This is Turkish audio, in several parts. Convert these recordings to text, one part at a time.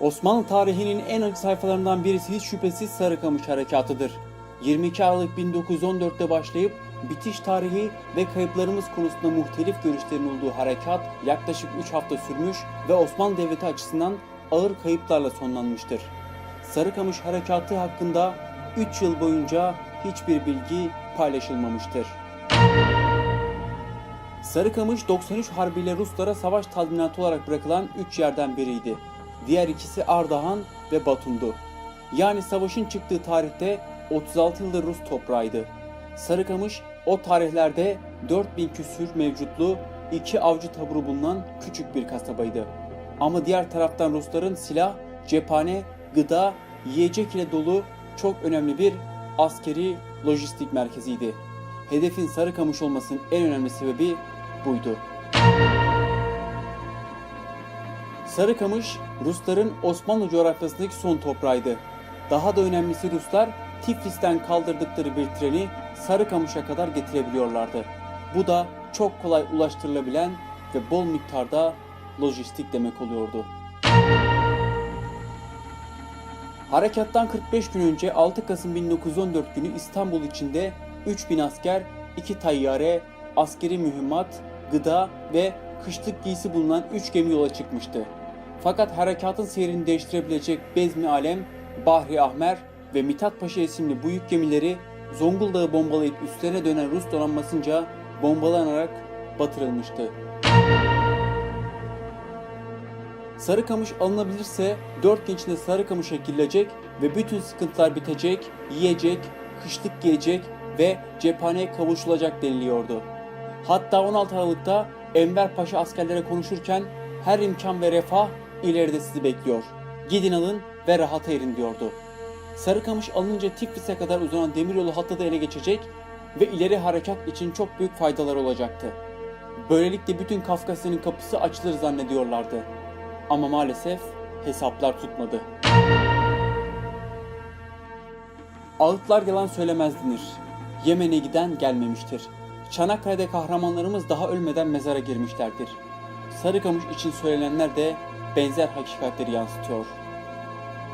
Osmanlı tarihinin en acı sayfalarından birisi hiç şüphesiz Sarıkamış Harekatı'dır. 22 Aralık 1914'te başlayıp bitiş tarihi ve kayıplarımız konusunda muhtelif görüşlerin olduğu harekat yaklaşık 3 hafta sürmüş ve Osmanlı Devleti açısından ağır kayıplarla sonlanmıştır. Sarıkamış Harekatı hakkında 3 yıl boyunca hiçbir bilgi paylaşılmamıştır. Sarıkamış 93 Harbiyle Ruslara savaş tazminatı olarak bırakılan 3 yerden biriydi. Diğer ikisi Ardahan ve Batum'du. Yani savaşın çıktığı tarihte 36 yıldır Rus toprağıydı. Sarıkamış o tarihlerde 4000 küsür mevcutlu iki avcı taburu bulunan küçük bir kasabaydı. Ama diğer taraftan Rusların silah, cephane, gıda, yiyecek ile dolu çok önemli bir askeri lojistik merkeziydi. Hedefin Sarıkamış olmasının en önemli sebebi buydu. Sarıkamış, Rusların Osmanlı coğrafyasındaki son toprağıydı. Daha da önemlisi Ruslar Tiflis'ten kaldırdıkları bir treni Sarıkamış'a kadar getirebiliyorlardı. Bu da çok kolay ulaştırılabilen ve bol miktarda lojistik demek oluyordu. Harekattan 45 gün önce 6 Kasım 1914 günü İstanbul içinde 3000 asker, 2 tayyare, askeri mühimmat, gıda ve kışlık giysi bulunan 3 gemi yola çıkmıştı. Fakat harekatın seyrini değiştirebilecek Bezmi Alem, Bahri Ahmer ve Mithat Paşa isimli bu yük gemileri Zonguldak'ı bombalayıp üstlerine dönen Rus donanmasınca bombalanarak batırılmıştı. Sarıkamış alınabilirse 4 gün içinde Sarıkamış'a girilecek ve bütün sıkıntılar bitecek, yiyecek, kışlık giyecek ve cephaneye kavuşulacak deniliyordu. Hatta 16 Aralık'ta Enver Paşa askerlere konuşurken her imkan ve refah ileride sizi bekliyor. Gidin alın ve rahata erin diyordu. Sarıkamış alınınca Tiflis'e kadar uzanan demiryolu hattı da ele geçecek ve ileri harekat için çok büyük faydalar olacaktı. Böylelikle bütün Kafkasya'nın kapısı açılır zannediyorlardı. Ama maalesef hesaplar tutmadı. Ağıtlar yalan söylemez denir. Yemen'e giden gelmemiştir. Çanakkale'de kahramanlarımız daha ölmeden mezara girmişlerdir. Sarıkamış için söylenenler de benzer hakikatleri yansıtıyor.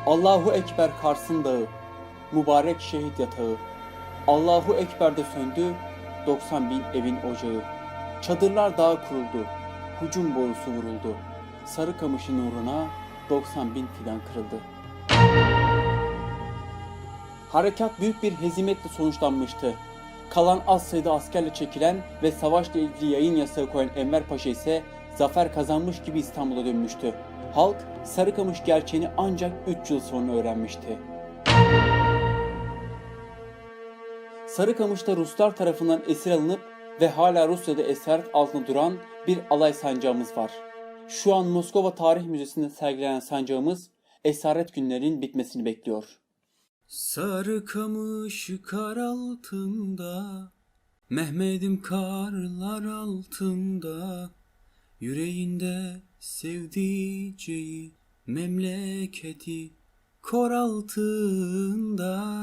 Allahu Ekber Kars'ın dağı, mübarek şehit yatağı. Allahu Ekber de söndü, 90 bin evin ocağı. Çadırlar dağı kuruldu, hucum borusu vuruldu. Sarıkamış'ın uğruna 90 bin fidan kırıldı. Harekat büyük bir hezimetle sonuçlanmıştı. Kalan az sayıda askerle çekilen ve savaşla ilgili yayın yasağı koyan Enver Paşa ise zafer kazanmış gibi İstanbul'a dönmüştü. Halk Sarıkamış gerçeğini ancak 3 yıl sonra öğrenmişti. Sarıkamış'ta Ruslar tarafından esir alınıp ve hala Rusya'da esaret altında duran bir alay sancağımız var. Şu an Moskova Tarih Müzesi'nde sergilenen sancağımız esaret günlerinin bitmesini bekliyor. Sarıkamış kar altında, Mehmet'im karlar altında, Yüreğinde sevdiceği, memleketi kor altında.